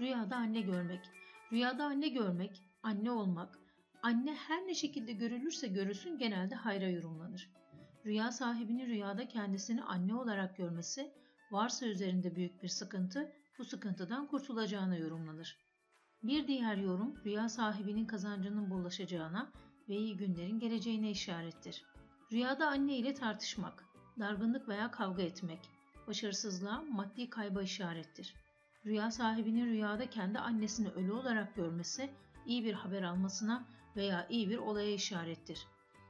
Rüyada anne görmek. Rüyada anne görmek, anne olmak, anne her ne şekilde görülürse görülsün genelde hayra yorumlanır. Rüya sahibinin rüyada kendisini anne olarak görmesi, varsa üzerinde büyük bir sıkıntı, bu sıkıntıdan kurtulacağına yorumlanır. Bir diğer yorum rüya sahibinin kazancının bollaşacağına ve iyi günlerin geleceğine işarettir. Rüyada anne ile tartışmak, dargınlık veya kavga etmek, başarısızlığa, maddi kayba işarettir. Rüya sahibinin rüyada kendi annesini ölü olarak görmesi, iyi bir haber almasına veya iyi bir olaya işarettir.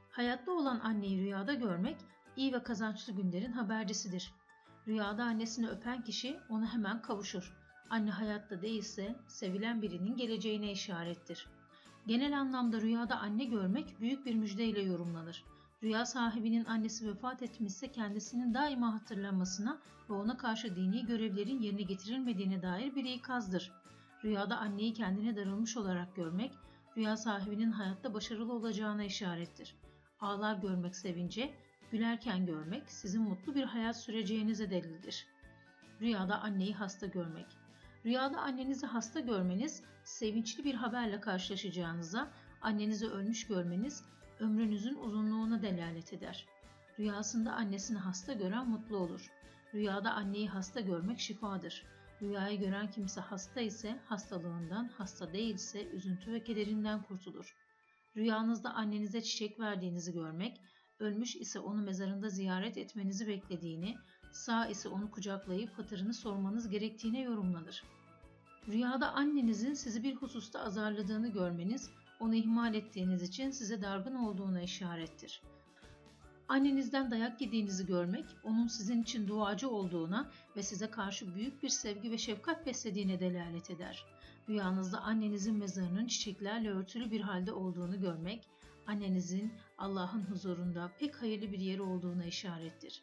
Hayatta olan anneyi rüyada görmek, iyi ve kazançlı günlerin habercisidir. Rüyada annesini öpen kişi ona hemen kavuşur. Anne hayatta değilse sevilen birinin geleceğine işarettir. Genel anlamda rüyada anne görmek büyük bir müjdeyle yorumlanır. Rüya sahibinin annesi vefat etmişse kendisinin daima hatırlanmasına ve ona karşı dini görevlerin yerine getirilmediğine dair bir ikazdır. Rüyada anneyi kendine darılmış olarak görmek, rüya sahibinin hayatta başarılı olacağına işarettir. Ağlar görmek sevince, gülerken görmek sizin mutlu bir hayat süreceğinize delildir. Rüyada anneyi hasta görmek. Rüyada annenizi hasta görmeniz, sevinçli bir haberle karşılaşacağınıza, annenizi ölmüş görmeniz, ömrünüzün uzunluğuna delalet eder. Rüyasında annesini hasta gören mutlu olur. Rüyada anneyi hasta görmek şifadır. Rüyayı gören kimse hasta ise hastalığından, hasta değilse üzüntü ve kederinden kurtulur. Rüyanızda annenize çiçek verdiğinizi görmek, ölmüş ise onu mezarında ziyaret etmenizi beklediğini, sağ ise onu kucaklayıp hatırını sormanız gerektiğine yorumlanır. Rüyada annenizin sizi bir hususta azarladığını görmeniz, onu ihmal ettiğiniz için size dargın olduğuna işarettir. Annenizden dayak yediğinizi görmek, onun sizin için duacı olduğuna ve size karşı büyük bir sevgi ve şefkat beslediğine delalet eder. Rüyanızda annenizin mezarının çiçeklerle örtülü bir halde olduğunu görmek, annenizin Allah'ın huzurunda pek hayırlı bir yeri olduğuna işarettir.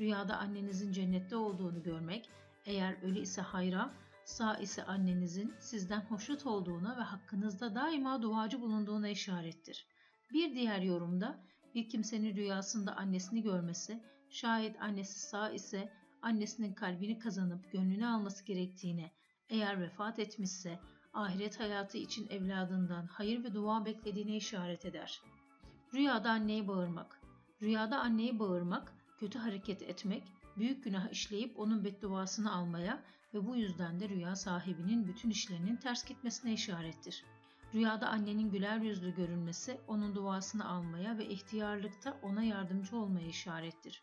Rüyada annenizin cennette olduğunu görmek, eğer ölü ise hayra, sağ ise annenizin sizden hoşnut olduğuna ve hakkınızda daima duacı bulunduğuna işarettir. Bir diğer yorumda bir kimsenin rüyasında annesini görmesi, şayet annesi sağ ise annesinin kalbini kazanıp gönlünü alması gerektiğine, eğer vefat etmişse ahiret hayatı için evladından hayır ve dua beklediğine işaret eder. Rüyada anneyi bağırmak. Rüyada anneyi bağırmak, kötü hareket etmek, büyük günah işleyip onun bedduasını almaya ve bu yüzden de rüya sahibinin bütün işlerinin ters gitmesine işarettir. Rüyada annenin güler yüzlü görünmesi onun duasını almaya ve ihtiyarlıkta ona yardımcı olmaya işarettir.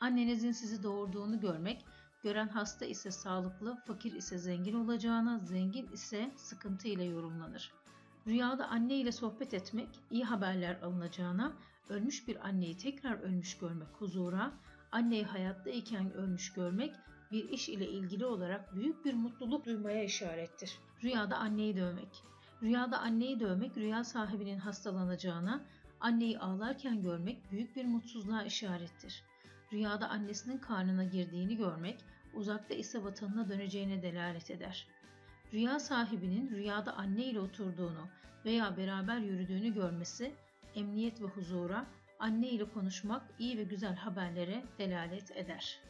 Annenizin sizi doğurduğunu görmek, gören hasta ise sağlıklı, fakir ise zengin olacağına, zengin ise sıkıntı ile yorumlanır. Rüyada anne ile sohbet etmek, iyi haberler alınacağına, ölmüş bir anneyi tekrar ölmüş görmek huzura, anneyi hayatta iken ölmüş görmek bir iş ile ilgili olarak büyük bir mutluluk duymaya işarettir. Rüyada anneyi dövmek. Rüyada anneyi dövmek rüya sahibinin hastalanacağına, anneyi ağlarken görmek büyük bir mutsuzluğa işarettir. Rüyada annesinin karnına girdiğini görmek, uzakta ise vatanına döneceğine delalet eder. Rüya sahibinin rüyada anne ile oturduğunu veya beraber yürüdüğünü görmesi, emniyet ve huzura, anne ile konuşmak iyi ve güzel haberlere delalet eder.